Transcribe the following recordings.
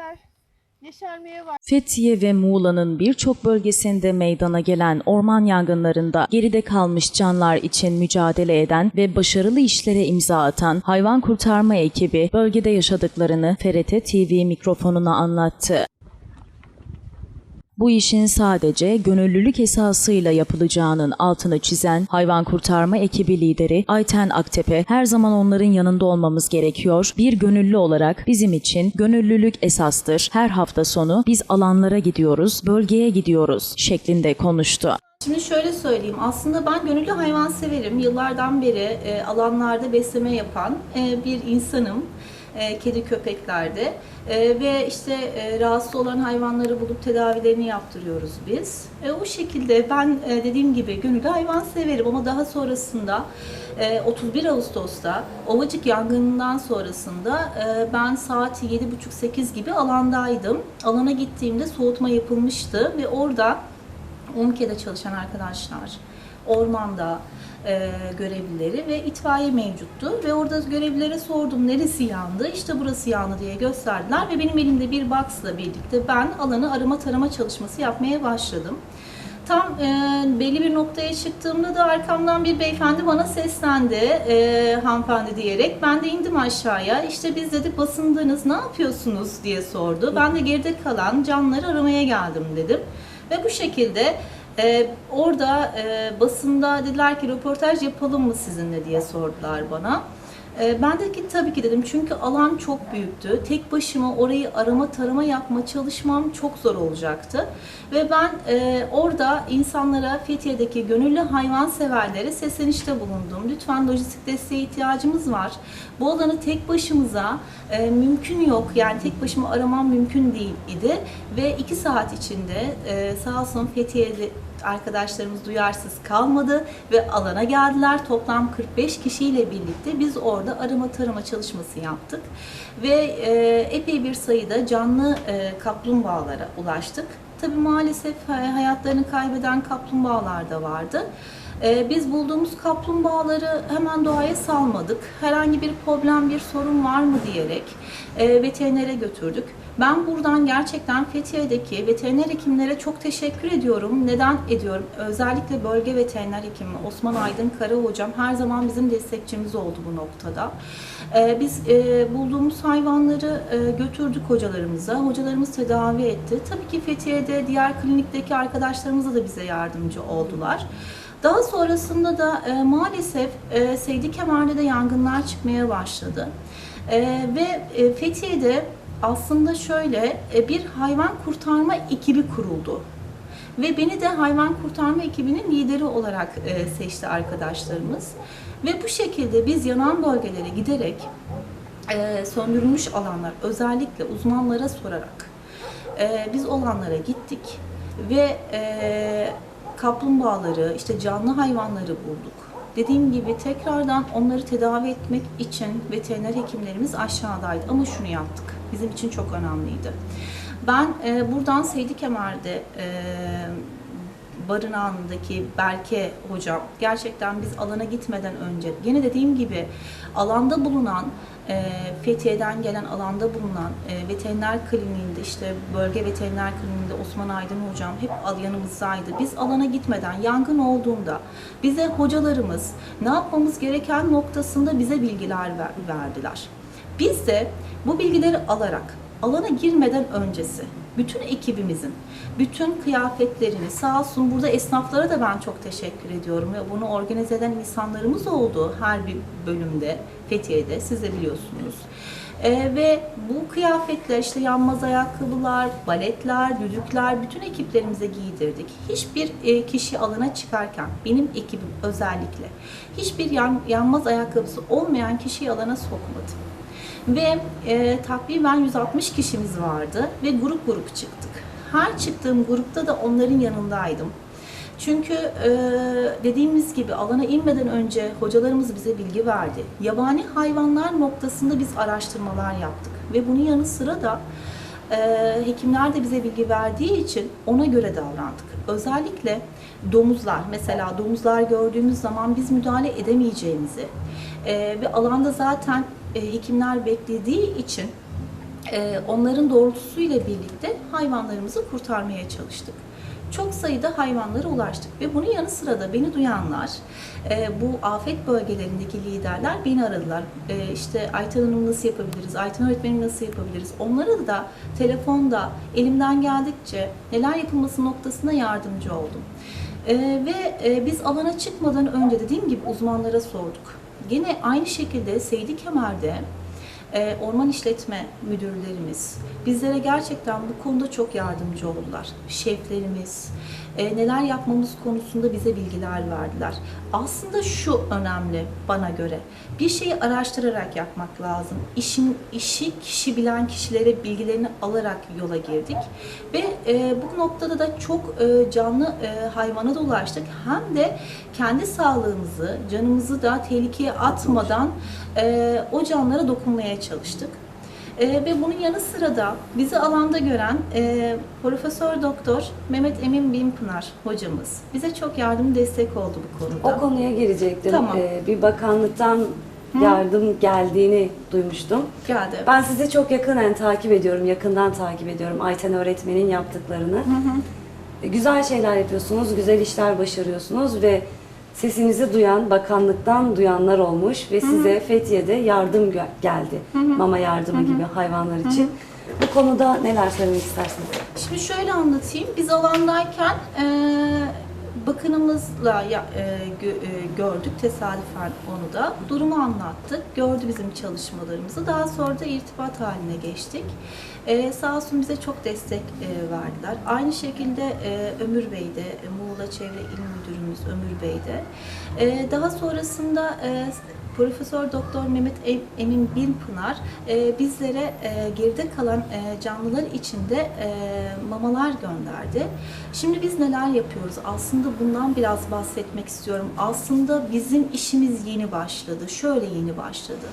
çiçekler yeşermeye başladı. Fethiye ve Muğla'nın birçok bölgesinde meydana gelen orman yangınlarında geride kalmış canlar için mücadele eden ve başarılı işlere imza atan hayvan kurtarma ekibi bölgede yaşadıklarını FRT TV mikrofonuna anlattı. Bu işin sadece gönüllülük esasıyla yapılacağının altını çizen hayvan kurtarma ekibi lideri Ayten Aktepe her zaman onların yanında olmamız gerekiyor. Bir gönüllü olarak bizim için gönüllülük esastır. Her hafta sonu biz alanlara gidiyoruz, bölgeye gidiyoruz şeklinde konuştu. Şimdi şöyle söyleyeyim. Aslında ben gönüllü hayvan severim. Yıllardan beri e, alanlarda besleme yapan e, bir insanım. E, kedi köpeklerde. E, ve işte e, rahatsız olan hayvanları bulup tedavilerini yaptırıyoruz biz. E, o şekilde ben e, dediğim gibi gönüllü hayvan severim ama daha sonrasında e, 31 Ağustos'ta Ovacık yangınından sonrasında e, ben saat 7.30-8 gibi alandaydım. Alana gittiğimde soğutma yapılmıştı ve orada UMKE'de çalışan arkadaşlar, ormanda e, görevlileri ve itfaiye mevcuttu. Ve orada görevlilere sordum neresi yandı, işte burası yandı diye gösterdiler ve benim elimde bir box'la birlikte ben alanı arama tarama çalışması yapmaya başladım. Tam e, belli bir noktaya çıktığımda da arkamdan bir beyefendi bana seslendi e, hanımefendi diyerek. Ben de indim aşağıya. İşte biz dedi basındınız ne yapıyorsunuz diye sordu. Ben de geride kalan canları aramaya geldim dedim. Ve bu şekilde e, orada e, basında dediler ki röportaj yapalım mı sizinle diye sordular bana. E, ben de ki tabii ki dedim çünkü alan çok büyüktü. Tek başıma orayı arama tarama yapma çalışmam çok zor olacaktı. Ve ben e, orada insanlara Fethiye'deki gönüllü hayvanseverlere seslenişte bulundum. Lütfen lojistik desteğe ihtiyacımız var. Bu alanı tek başımıza e, mümkün yok. Yani tek başıma aramam mümkün değil idi. Ve iki saat içinde e, sağ olsun Fethiye'de arkadaşlarımız duyarsız kalmadı ve alana geldiler. Toplam 45 kişiyle birlikte biz orada arama tarama çalışması yaptık. Ve e, epey bir sayıda canlı e, kaplumbağalara ulaştık. Tabii maalesef e, hayatlarını kaybeden kaplumbağalar da vardı. E, Biz bulduğumuz kaplumbağaları hemen doğaya salmadık. Herhangi bir problem, bir sorun var mı diyerek e, veterinere götürdük. Ben buradan gerçekten Fethiye'deki veteriner hekimlere çok teşekkür ediyorum. Neden ediyorum? Özellikle bölge veteriner hekimi Osman Aydın Kara hocam her zaman bizim destekçimiz oldu bu noktada. Ee, Biz e, bulduğumuz hayvanları e, götürdük hocalarımıza. Hocalarımız tedavi etti. Tabii ki Fethiye'de diğer klinikteki arkadaşlarımız da bize yardımcı oldular. Daha sonrasında da e, maalesef e, Seydi Kemer'de de yangınlar çıkmaya başladı. E, ve e, Fethiye'de aslında şöyle e, bir hayvan kurtarma ekibi kuruldu. Ve beni de hayvan kurtarma ekibinin lideri olarak e, seçti arkadaşlarımız. Ve bu şekilde biz yanan bölgelere giderek e, söndürülmüş alanlar özellikle uzmanlara sorarak biz olanlara gittik ve kaplumbağaları işte canlı hayvanları bulduk. Dediğim gibi tekrardan onları tedavi etmek için veteriner hekimlerimiz aşağıdaydı ama şunu yaptık. Bizim için çok önemliydi. Ben e, buradan Seydi Kemer'de e, barınağındaki Berke hocam gerçekten biz alana gitmeden önce yine dediğim gibi alanda bulunan e, Fethiye'den gelen alanda bulunan e, veteriner kliniğinde işte bölge veteriner kliniğinde Osman Aydın hocam hep yanımızdaydı. Biz alana gitmeden yangın olduğunda bize hocalarımız ne yapmamız gereken noktasında bize bilgiler ver- verdiler. Biz de bu bilgileri alarak alana girmeden öncesi bütün ekibimizin bütün kıyafetlerini sağ olsun burada esnaflara da ben çok teşekkür ediyorum ve bunu organize eden insanlarımız oldu her bir bölümde Fethiye'de siz de biliyorsunuz. Ee, ve bu kıyafetler işte yanmaz ayakkabılar, baletler, düdükler bütün ekiplerimize giydirdik. Hiçbir e, kişi alana çıkarken benim ekibim özellikle hiçbir yan, yanmaz ayakkabısı olmayan kişiyi alana sokmadım. Ve e, takriben 160 kişimiz vardı ve grup grup çıktık. Her çıktığım grupta da onların yanındaydım. Çünkü e, dediğimiz gibi alana inmeden önce hocalarımız bize bilgi verdi. Yabani hayvanlar noktasında biz araştırmalar yaptık. Ve bunun yanı sıra da e, hekimler de bize bilgi verdiği için ona göre davrandık. Özellikle domuzlar, mesela domuzlar gördüğümüz zaman biz müdahale edemeyeceğimizi e, ve alanda zaten e, hekimler beklediği için e, onların doğrultusuyla birlikte hayvanlarımızı kurtarmaya çalıştık. Çok sayıda hayvanlara ulaştık ve bunun yanı sıra da beni duyanlar, e, bu afet bölgelerindeki liderler beni aradılar. E, işte Ayten Hanım nasıl yapabiliriz, Ayten öğretmenim nasıl yapabiliriz? Onlara da telefonda elimden geldikçe neler yapılması noktasına yardımcı oldum. E, ve e, biz alana çıkmadan önce dediğim gibi uzmanlara sorduk. Yine aynı şekilde Seydi Kemer'de e, orman işletme müdürlerimiz bizlere gerçekten bu konuda çok yardımcı oldular. Şeflerimiz e, neler yapmamız konusunda bize bilgiler verdiler. Aslında şu önemli bana göre. Bir şeyi araştırarak yapmak lazım. İşin işi kişi bilen kişilere bilgilerini alarak yola girdik ve e, bu noktada da çok e, canlı e, hayvana da ulaştık. Hem de kendi sağlığımızı, canımızı da tehlikeye atmadan e, o canlara dokunmaya çalıştık. E, ve bunun yanı sıra da bizi alanda gören e, Profesör Doktor Mehmet Emin Binpınar hocamız bize çok yardım destek oldu bu konuda. O konuya girecektim. Tamam. Ee, bir bakanlıktan yardım geldiğini duymuştum. geldi. Ben sizi çok yakından takip ediyorum, yakından takip ediyorum Ayten öğretmenin yaptıklarını. E, Güzel şeyler yapıyorsunuz, güzel işler başarıyorsunuz ve sesinizi duyan, bakanlıktan duyanlar olmuş ve size Fethiye'de yardım gö- geldi. Mama yardımı gibi hayvanlar için. Bu konuda neler söylemek istersiniz? Şimdi şöyle anlatayım. Biz alandayken e, bakanımızla ya- e, gö- e, gördük tesadüfen onu da. Durumu anlattık. Gördü bizim çalışmalarımızı. Daha sonra da irtibat haline geçtik. E, sağ olsun bize çok destek e, verdiler. Aynı şekilde e, Ömür Bey de, e, Muğla Çevre İl Müdürümüz Ömür Bey de. E, daha sonrasında e, Profesör Doktor Mehmet Em- Emin Binpınar e, bizlere e, geride kalan e, canlılar içinde e, mamalar gönderdi. Şimdi biz neler yapıyoruz? Aslında bundan biraz bahsetmek istiyorum. Aslında bizim işimiz yeni başladı. Şöyle yeni başladı.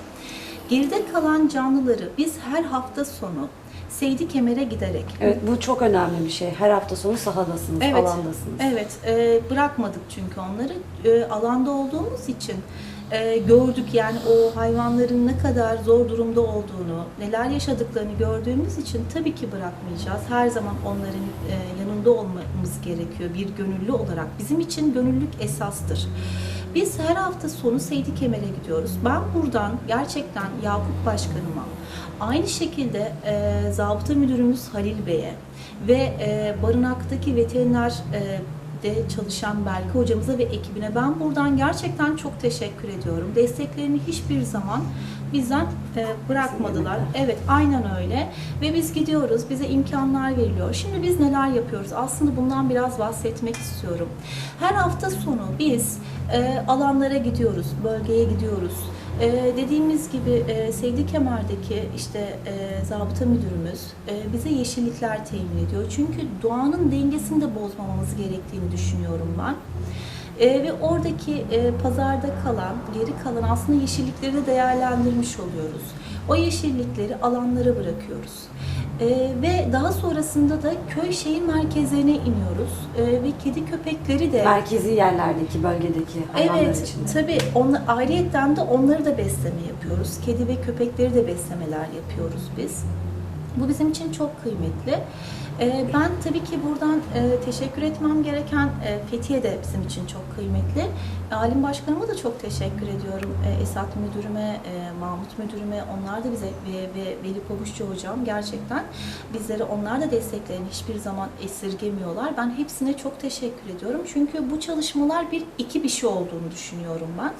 Geride kalan canlıları biz her hafta sonu Seydi Kemer'e giderek Evet bu çok önemli bir şey. Her hafta sonu sahadasınız, Evet. alandasınız. Evet, e, bırakmadık çünkü onları. E, alanda olduğumuz için e, gördük yani o hayvanların ne kadar zor durumda olduğunu, neler yaşadıklarını gördüğümüz için tabii ki bırakmayacağız. Her zaman onların e, yanında olmamız gerekiyor bir gönüllü olarak. Bizim için gönüllülük esastır. Biz her hafta sonu Seydi Kemer'e gidiyoruz. Ben buradan gerçekten Yakup Başkanıma, aynı şekilde e, Zabıta Müdürümüz Halil Bey'e ve e, barınaktaki veteriner e, de çalışan Belki hocamıza ve ekibine ben buradan gerçekten çok teşekkür ediyorum. Desteklerini hiçbir zaman bizden e, bırakmadılar. Evet, aynen öyle. Ve biz gidiyoruz, bize imkanlar veriliyor. Şimdi biz neler yapıyoruz? Aslında bundan biraz bahsetmek istiyorum. Her hafta sonu biz e, alanlara gidiyoruz, bölgeye gidiyoruz. Ee, dediğimiz gibi e, Sevdi Kemer'deki işte e, zabıta müdürümüz e, bize yeşillikler temin ediyor. Çünkü doğanın dengesini de bozmamamız gerektiğini düşünüyorum ben. E, ve oradaki e, pazarda kalan, geri kalan aslında yeşillikleri de değerlendirmiş oluyoruz. O yeşillikleri alanlara bırakıyoruz. E, ve daha sonrasında da köy şehir merkezlerine iniyoruz. E, ve kedi köpekleri de... Merkezi yerlerdeki, bölgedeki hayvanlar Evet, için. de. tabii onlar, ayrıyetten de onları da besleme yapıyoruz. Kedi ve köpekleri de beslemeler yapıyoruz biz. Bu bizim için çok kıymetli. Ee, ben tabii ki buradan e, teşekkür etmem gereken e, Fethiye de bizim için çok kıymetli. Alim Başkanıma da çok teşekkür ediyorum. E, Esat Müdürüme, e, Mahmut Müdürüme, onlar da bize ve, ve Veli Pavuşçu Hocam gerçekten bizlere onlar da desteklerini hiçbir zaman esirgemiyorlar. Ben hepsine çok teşekkür ediyorum. Çünkü bu çalışmalar bir iki bir şey olduğunu düşünüyorum ben.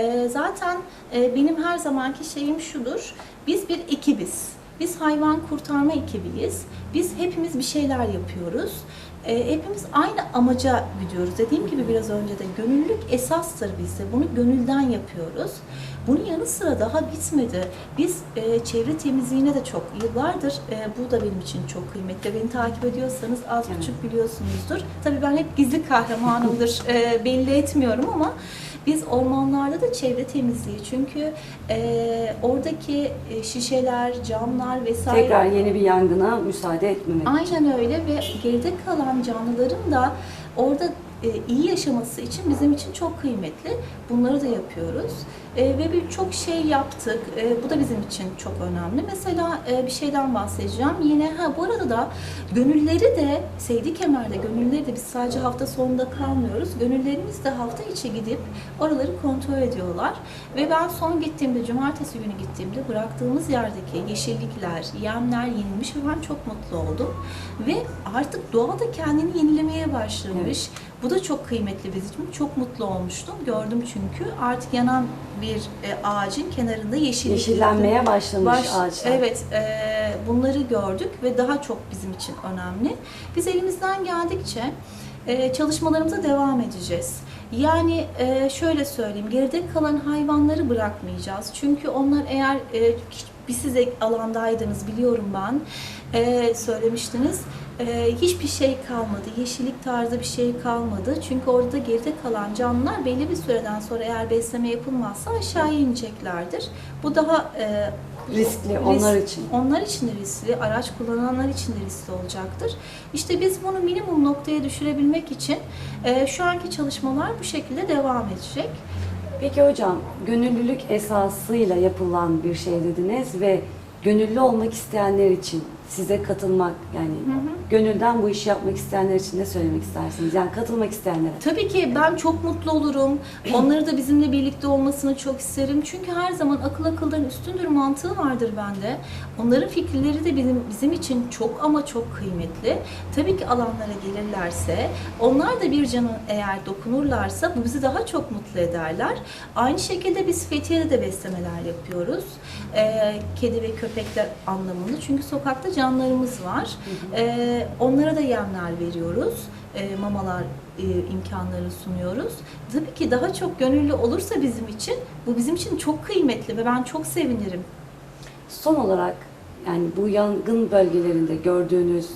E, zaten e, benim her zamanki şeyim şudur. Biz bir ekibiz. Biz hayvan kurtarma ekibiyiz. Biz hepimiz bir şeyler yapıyoruz. E, hepimiz aynı amaca gidiyoruz. Dediğim gibi biraz önce de gönüllülük esastır bizde. Bunu gönülden yapıyoruz. Bunun yanı sıra daha bitmedi. Biz e, çevre temizliğine de çok yıllardır e, bu da benim için çok kıymetli. Beni takip ediyorsanız az Evet. buçuk biliyorsunuzdur. Tabii ben hep gizli kahramanımdır e, belli etmiyorum ama biz ormanlarda da çevre temizliği çünkü e, oradaki e, şişeler, camlar vesaire Tekrar yeni bir yangına müsaade etmemek. Aynen öyle ve geride kalan canlıların da orada e, iyi yaşaması için bizim için çok kıymetli. Bunları da yapıyoruz. E, ve birçok şey yaptık. E, bu da bizim için çok önemli. Mesela e, bir şeyden bahsedeceğim. Yine ha bu arada da gönülleri de Seydi Kemer'de gönülleri de biz sadece hafta sonunda kalmıyoruz. Gönüllerimiz de hafta içi gidip oraları kontrol ediyorlar. Ve ben son gittiğimde, cumartesi günü gittiğimde bıraktığımız yerdeki yeşillikler, yemler yenilmiş ve ben çok mutlu oldum. Ve artık doğa da kendini yenilemeye başlamış. Bu da çok kıymetli bizim için. Çok mutlu olmuştum. Gördüm çünkü artık yanan bir e, ağacın kenarında yeşillik Yeşillenmeye başlamış Baş- ağaçlar. Evet, e, bunları gördük ve daha çok bizim için önemli. Biz elimizden geldikçe e, çalışmalarımıza devam edeceğiz. Yani e, şöyle söyleyeyim, geride kalan hayvanları bırakmayacağız. Çünkü onlar eğer e, bir size alandaydınız biliyorum ben, e, söylemiştiniz. E, hiçbir şey kalmadı, yeşillik tarzı bir şey kalmadı. Çünkü orada geride kalan canlılar belli bir süreden sonra eğer besleme yapılmazsa aşağıya ineceklerdir. Bu daha e, Riskli risk- onlar için. Onlar için de riskli, araç kullananlar için de riskli olacaktır. İşte biz bunu minimum noktaya düşürebilmek için e, şu anki çalışmalar bu şekilde devam edecek. Peki hocam, gönüllülük esasıyla yapılan bir şey dediniz ve gönüllü olmak isteyenler için size katılmak yani gönülden bu işi yapmak isteyenler için ne söylemek istersiniz? Yani katılmak isteyenlere. Tabii ki ben çok mutlu olurum. Onları da bizimle birlikte olmasını çok isterim. Çünkü her zaman akıl akıldan üstündür mantığı vardır bende. Onların fikirleri de bizim bizim için çok ama çok kıymetli. Tabii ki alanlara gelirlerse, onlar da bir canı eğer dokunurlarsa bu bizi daha çok mutlu ederler. Aynı şekilde biz Fethiye'de de beslemeler yapıyoruz. Ee, kedi ve köpekler anlamında. Çünkü sokakta canlarımız var. Ee, onlara da yemler veriyoruz. Ee, mamalar e, imkanları sunuyoruz. Tabii ki daha çok gönüllü olursa bizim için bu bizim için çok kıymetli ve ben çok sevinirim. Son olarak yani bu yangın bölgelerinde gördüğünüz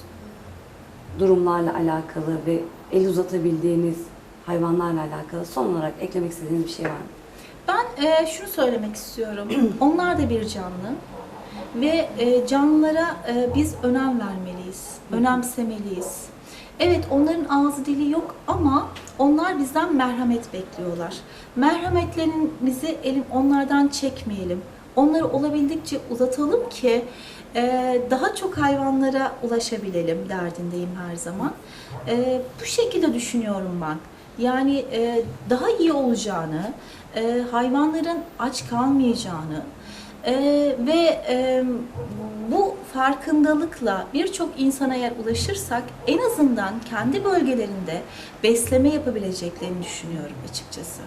durumlarla alakalı ve el uzatabildiğiniz hayvanlarla alakalı son olarak eklemek istediğiniz bir şey var mı? Ben e, şunu söylemek istiyorum. Onlar da bir canlı ve e, canlılara e, biz önem vermeliyiz, önemsemeliyiz. Evet onların ağzı dili yok ama onlar bizden merhamet bekliyorlar. Merhametlerimizi elim onlardan çekmeyelim. Onları olabildikçe uzatalım ki e, daha çok hayvanlara ulaşabilelim derdindeyim her zaman. E, bu şekilde düşünüyorum ben. Yani e, daha iyi olacağını, e, hayvanların aç kalmayacağını e, ve e, bu farkındalıkla birçok insana eğer ulaşırsak en azından kendi bölgelerinde besleme yapabileceklerini düşünüyorum açıkçası.